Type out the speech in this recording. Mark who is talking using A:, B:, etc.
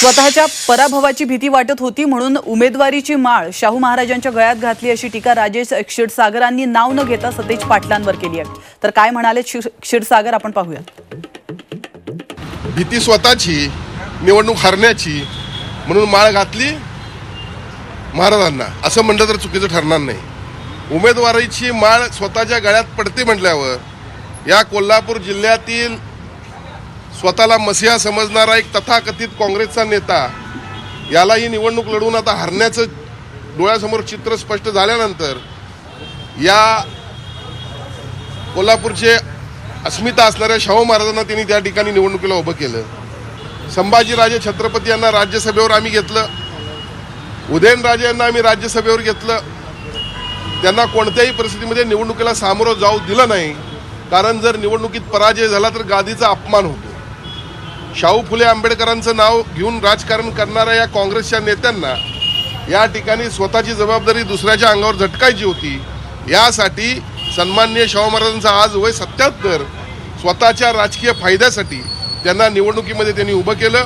A: स्वतःच्या पराभवाची भीती वाटत होती म्हणून उमेदवारीची माळ शाहू महाराजांच्या गळ्यात घातली अशी टीका राजेश क्षीरसागरांनी नाव न घेता सतेज पाटलांवर केली आहे. तर काय म्हणाले क्षीर- क्षीरसागर आपण पाहूयात.
B: भीती स्वतःची निवडणूक हरण्याची म्हणून माळ घातली महाराजांना. असं म्हणलं तर चुकीचं ठरणार नाही. उमेदवारीची माळ स्वतःच्या गळ्यात पडते म्हटल्यावर या कोल्हापूर जिल्ह्यातील स्वतःला मसिहा समजणारा एक तथाकथित काँग्रेसचा नेता याला ही निवडणूक लढवून आता हरण्याचं डोळ्यासमोर चित्र स्पष्ट झाल्यानंतर या कोल्हापूरचे अस्मिता असणाऱ्या शाहू महाराजांना त्यांनी त्या ठिकाणी निवडणुकीला उभं केलं. संभाजीराजे छत्रपती यांना राज्यसभेवर आम्ही घेतलं. उदयनराजे यांना आम्ही राज्यसभेवर घेतलं. त्यांना कोणत्याही परिस्थितीमध्ये निवडणुकीला सामोरं जाऊ दिलं नाही. कारण जर निवडणुकीत पराजय झाला तर गादीचा अपमान होतो. शाहू फुले आंबेडकरांचं नाव घेऊन राजकारण करणाऱ्या या काँग्रेसच्या नेत्यांना या ठिकाणी स्वतःची जबाबदारी दुसऱ्याच्या अंगावर झटकायची होती. यासाठी सन्माननीय शाहू महाराजांचा आज वय सत्याहत्तर. स्वतःच्या राजकीय फायद्यासाठी त्यांना निवडणुकीमध्ये त्यांनी उभं केलं.